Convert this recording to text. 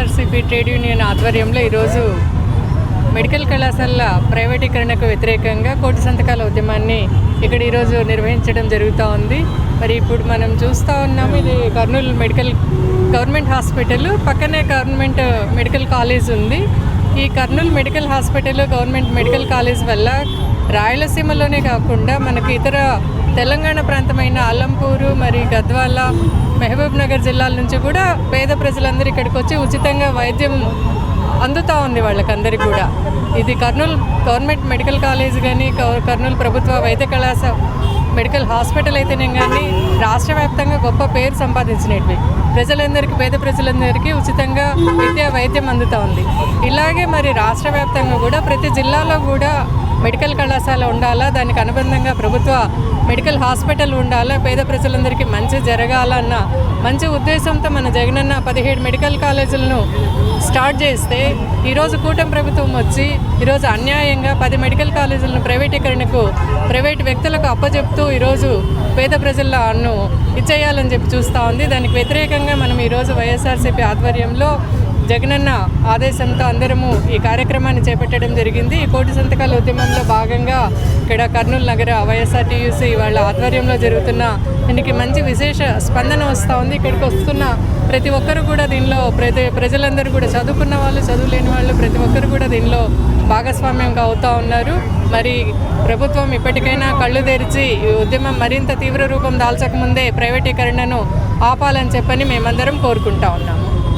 YSRCP trade union ఆధ్వర్యంలో ఈరోజు medical కళాశాలల ప్రైవేటీకరణకు వ్యతిరేకంగా కోటి సంతకాల ఉద్యమాన్ని ఇక్కడ ఈరోజు నిర్వహించడం జరుగుతూ ఉంది. మరి ఇప్పుడు మనం చూస్తూ ఉన్నాం ఇది కర్నూలు మెడికల్ గవర్నమెంట్ హాస్పిటల్. పక్కనే గవర్నమెంట్ మెడికల్ కాలేజ్ ఉంది. ఈ Kurnool medical hospital government medical college వల్ల రాయలసీమలోనే కాకుండా మనకి ఇతర తెలంగాణ ప్రాంతమైన అలంపూరు మరి గద్వాల మహబూబ్ నగర్ జిల్లాల నుంచి కూడా పేద ప్రజలందరూ ఇక్కడికి వచ్చి ఉచితంగా వైద్యం అందుతూ ఉంది వాళ్ళకందరికీ కూడా. ఇది కర్నూలు గవర్నమెంట్ మెడికల్ కాలేజ్ కానీ కర్నూలు ప్రభుత్వ వైద్య కళాశాల మెడికల్ హాస్పిటల్ అయితేనే కానీ రాష్ట్ర వ్యాప్తంగా గొప్ప పేరు సంపాదించినవి. ప్రజలందరికీ పేద ప్రజలందరికీ ఉచితంగా విద్యా వైద్యం అందుతూ ఉంది. ఇలాగే మరి రాష్ట్ర వ్యాప్తంగా కూడా ప్రతి జిల్లాలో కూడా మెడికల్ కళాశాల ఉండాలా? దానికి అనుబంధంగా ప్రభుత్వ మెడికల్ హాస్పిటల్ ఉండాలా? పేద ప్రజలందరికీ మంచి జరగాలన్న మంచి ఉద్దేశంతో మన జగనన్న పదిహేడు మెడికల్ కాలేజీలను స్టార్ట్ చేస్తే ఈరోజు కూటమి ప్రభుత్వం వచ్చి ఈరోజు అన్యాయంగా పది మెడికల్ కాలేజీలను ప్రైవేటీకరణకు ప్రైవేట్ వ్యక్తులకు అప్పచెప్తూ ఈరోజు పేద ప్రజలను ఇచ్చేయాలని చెప్పి చూస్తూ ఉంది. దానికి వ్యతిరేకంగా మనం ఈరోజు వైఎస్ఆర్సీపీ ఆధ్వర్యంలో జగనన్న ఆదేశంతో అందరము ఈ కార్యక్రమాన్ని చేపట్టడం జరిగింది. ఈ కోటి సంతకాల ఉద్యమంలో భాగంగా ఇక్కడ కర్నూలు నగర వైఎస్ఆర్టీయూసీ వాళ్ళ ఆధ్వర్యంలో జరుగుతున్న దీనికి మంచి విశేష స్పందన వస్తూ ఉంది. ఇక్కడికి వస్తున్న ప్రతి ఒక్కరు కూడా దీనిలో ప్రతి ప్రజలందరూ కూడా చదువుకున్న వాళ్ళు చదువులేని వాళ్ళు ప్రతి ఒక్కరు కూడా దీనిలో భాగస్వామ్యంగా అవుతూ ఉన్నారు. మరి ప్రభుత్వం ఇప్పటికైనా కళ్ళు తెరిచి ఈ ఉద్యమం మరింత తీవ్ర రూపం దాల్చకముందే ప్రైవేటీకరణను ఆపాలని చెప్పని మేమందరం కోరుకుంటా ఉన్నాము.